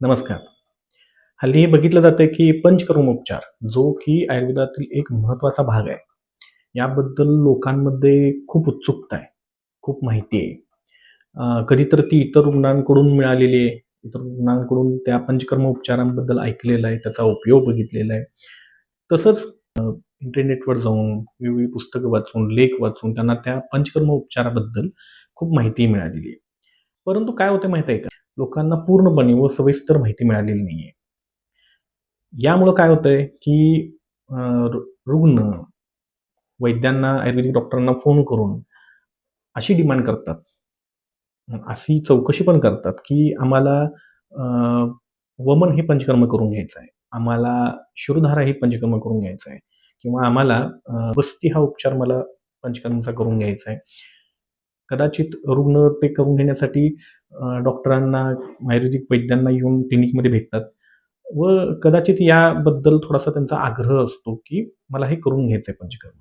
नमस्कार. हल्ली हे बघितलं जातं की पंचकर्म उपचार जो की आयुर्वेदातील एक महत्त्वाचा भाग आहे. याबद्दल लोकांमध्ये खूप उत्सुकता आहे, खूप माहिती आहे. कधी तर ती इतर रुग्णांकडून मिळालेली आहे. इतर रुग्णांकडून त्या पंचकर्म उपचारांबद्दल ऐकलेलं आहे, त्याचा उपयोग बघितलेला आहे. तसंच इंटरनेटवर जाऊन, वेगवेगळी पुस्तकं वाचून, लेख वाचून त्यांना त्या पंचकर्म उपचाराबद्दल खूप माहिती मिळालेली आहे. परंतु काय होते माहीत आहे का? लोकांना पूर्णपणे व सविस्तर माहिती मिळालेली नाही आहे यामुळं काय होतंय, की रु रुग्ण वैद्यांना, आयुर्वेदिक डॉक्टरांना फोन करून अशी डिमांड करतात, अशी चौकशी पण करतात, की आम्हाला वमन हे पंचकर्म करून घ्यायचं आहे. आम्हाला शिरोधारा हे पंचकर्म करून घ्यायचं आहे किंवा आम्हाला वस्ती बस्ती हा उपचार मला पंचकर्मचा करून घ्यायचा आहे. कदाचित रुग्ण ते करून घेण्यासाठी डॉक्टरांना, आयुर्वेदिक वैद्यांना येऊन क्लिनिकमध्ये भेटतात व कदाचित याबद्दल थोडासा त्यांचा आग्रह असतो, की मला हे करून घ्यायचंय पंचकर्म.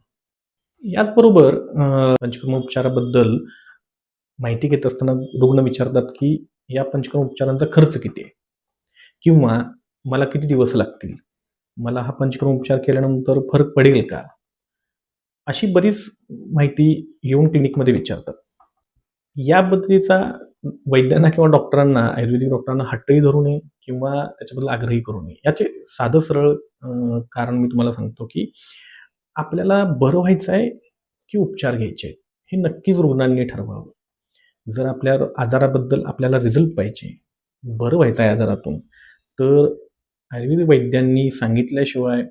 याचबरोबर पंचकर्म उपचाराबद्दल माहिती घेत असताना रुग्ण विचारतात, की या पंचकर्म उपचारांचा खर्च किती आहे? किंवा मला किती दिवस लागतील? मला हा पंचकर्म उपचार केल्यानंतर फरक पडेल का? अशी बरीच माहिती येऊन क्लिनिकमध्ये विचारतात. या पद्धतीचा वैद्यांना किंवा डॉक्टरांना, आयुर्वेदिक डॉक्टरांना हट्टही धरू नये किंवा त्याच्याबद्दल आग्रही करू नये. याचे साधं सरळ कारण मी तुम्हाला सांगतो, की आपल्याला बरं व्हायचं आहे, की उपचार घ्यायचे आहेत? हे नक्कीच रुग्णांनी ठरवावं. जर आपल्या आजाराबद्दल आपल्याला रिझल्ट पाहिजे, बरं व्हायचं आहे आजारातून, तर आयुर्वेदिक वैद्यांनी सांगितल्याशिवाय,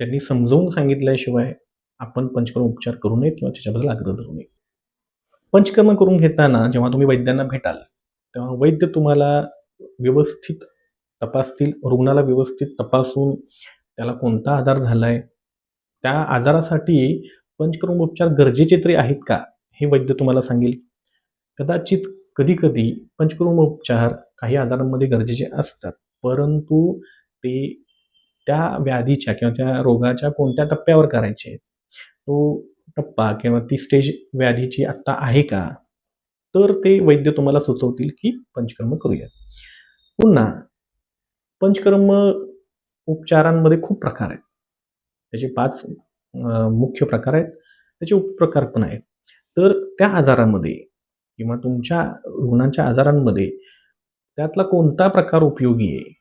त्यांनी समजावून सांगितल्याशिवाय आपण पंचकर्म उपचार करू नयेत किंवा त्याच्याबद्दल आग्रह धरू नये. पंचकर्म करून घेताना जेव्हा तुम्ही वैद्यांना भेटाल, तेव्हा वैद्य तुम्हाला व्यवस्थित तपासतील. रुग्णाला व्यवस्थित तपासून त्याला कोणता आजार झालाय, त्या आजारासाठी पंचकर्म उपचार गरजेचे तरी आहेत का? हे वैद्य तुम्हाला सांगेल. कदाचित कधी-कधी पंचकर्म उपचार काही आजारांमध्ये गरजेचे असतात. परंतु ते त्या व्याधीच्या किंवा त्या रोगाच्या कोणत्या टप्प्यावर करायचे आहेत? तो टप्पा किंवा ती स्टेज व्याधीची आत्ता आहे का? तर ते वैद्य तुम्हाला सुचवतील, की पंचकर्म करूया. पुन्हा पंचकर्म उपचारांमध्ये खूप प्रकार आहेत. त्याचे पाच मुख्य प्रकार आहेत. त्याचे उपप्रकार पण आहेत. तर त्या आजारामध्ये किंवा तुमच्या रुग्णांच्या आजारांमध्ये त्यातला कोणता प्रकार उपयोगी आहे,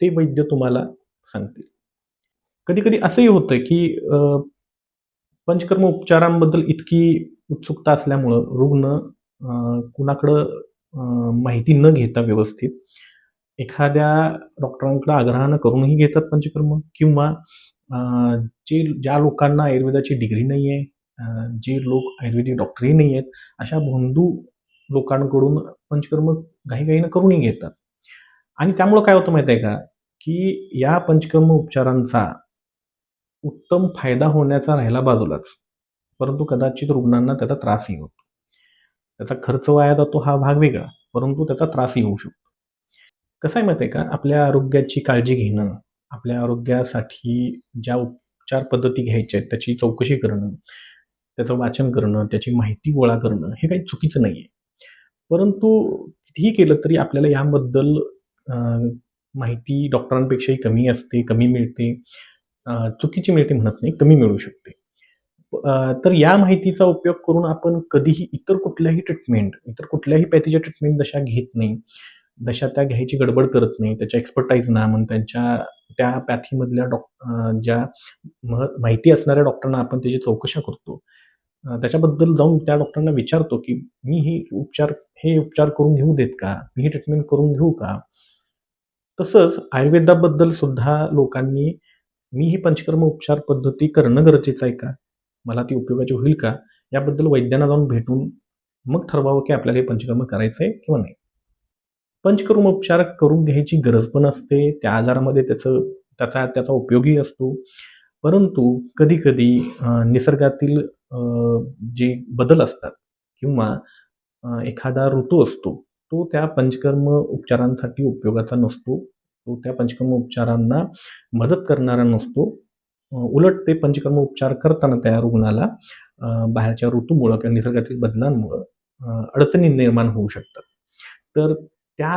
ते वैद्य तुम्हाला सांगतील. कधी-कधी असंही होतं, की पंचकर्म उपचारांबद्दल इतकी उत्सुकता असल्यामुळं रुग्ण कुणाकडं माहिती न घेता व्यवस्थित एखाद्या डॉक्टरांकडे आग्रहानं करूनही घेतात पंचकर्म किंवा जे ज्या लोकांना आयुर्वेदाची डिग्री नाही आहे जे लोक आयुर्वेदिक डॉक्टरही नाही आहेत, अशा भोंदू लोकांकडून पंचकर्म घाईघाईनं करूनही घेतात. आणि त्यामुळं काय होतं माहिती आहे का, की या पंचकर्म उपचारांचा उत्तम फायदा होण्याचा राहिला बाजूलाच, परंतु कदाचित रुग्णांना त्याचा त्रासही होतो. त्याचा खर्च वाया जातो हा भाग वेगळा, परंतु त्याचा त्रासही होऊ शकतो. कसं आहे माहिती आहे का, आपल्या आरोग्याची काळजी घेणं, आपल्या आरोग्यासाठी ज्या उपचार पद्धती घ्यायच्या आहेत, त्याची चौकशी करणं, त्याचं वाचन करणं, त्याची माहिती गोळा करणं, हे काही चुकीचं नाही आहे परंतु कितीही केलं तरी आपल्याला याबद्दल माहिती डॉक्टरांपेक्षाही कमी असते, कमी मिळते. चुकीची मिळते म्हणत नाही, कमी मिळू शकते. तर या माहितीचा उपयोग करून आपण कधीही इतर कुठल्याही ट्रीटमेंट, इतर कुठल्याही पॅथीच्या ट्रीटमेंट जशा घेत नाही, जशा त्या घ्यायची गडबड करत नाही. त्याच्या एक्सपर्टाईज ना मग त्यांच्या त्या पॅथीमधल्या डॉक्टर ज्या मह माहिती असणाऱ्या डॉक्टरांना आपण त्याची चौकशा करतो. त्याच्याबद्दल जाऊन त्या डॉक्टरांना विचारतो, की मी ही उपचार हे उपचार करून घेऊ देत का? मी ही ट्रीटमेंट करून घेऊ का? तसंच आयुर्वेदाबद्दल सुद्धा लोकांनी मी ही पंचकर्म उपचार पद्धती करणं गरजेचं आहे का? मला ती उपयोगाची होईल का? याबद्दल वैद्यांना जाऊन भेटून मग ठरवावं, की आपल्याला हे पंचकर्म करायचं आहे किंवा नाही. पंचकर्म उपचार करून घ्यायची गरज पण असते. त्या आजारामध्ये त्याचं त्याचा त्याचा उपयोगही असतो. परंतु कधी-कधी निसर्गातील जे बदल असतात किंवा एखादा ऋतू असतो, तो त्या पंचकर्म उपचारांसाठी उपयोगाचा नसतो. तो त्या पंचकर्म उपचारांना मदत करणारा नसतो. उलट ते पंचकर्म उपचार करताना त्या रुग्णाला बाहेरच्या ऋतूमुळं किंवा निसर्गातील बदलांमुळं अडचणी निर्माण होऊ शकतात. तर त्या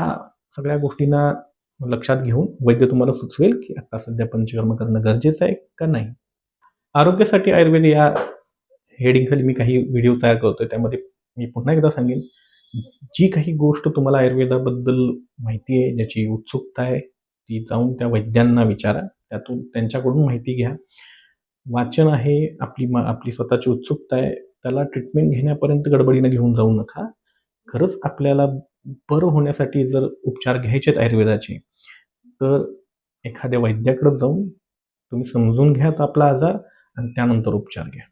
सगळ्या गोष्टींना लक्षात घेऊन वैद्य तुम्हाला सुचवेल की आता सध्या पंचकर्म करणं गरजेचं आहे का नाही आरोग्यासाठी आयुर्वेद या हेडिंगखाली मी काही व्हिडिओ तयार करतोय त्यामध्ये मी पुन्हा एकदा सांगेन जी काही गोष्ट तुम्हाला आयुर्वेदाबद्दल माहिती आहे ज्याची उत्सुकता आहे ती जाऊन त्या वैद्यांना विचारा. त्यातून त्यांच्याकडून माहिती घ्या. वाचन आहे आपली मा आपली स्वतःची उत्सुकता आहे. त्याला ट्रीटमेंट घेण्यापर्यंत गडबडीनं घेऊन जाऊ नका. खरंच आपल्याला बरं होण्यासाठी जर उपचार घ्यायचे आहेत आयुर्वेदाचे तर एखाद्या वैद्याकडे जाऊन तुम्ही समजून घ्या तो आपला आजार आणि त्यानंतर उपचार घ्या.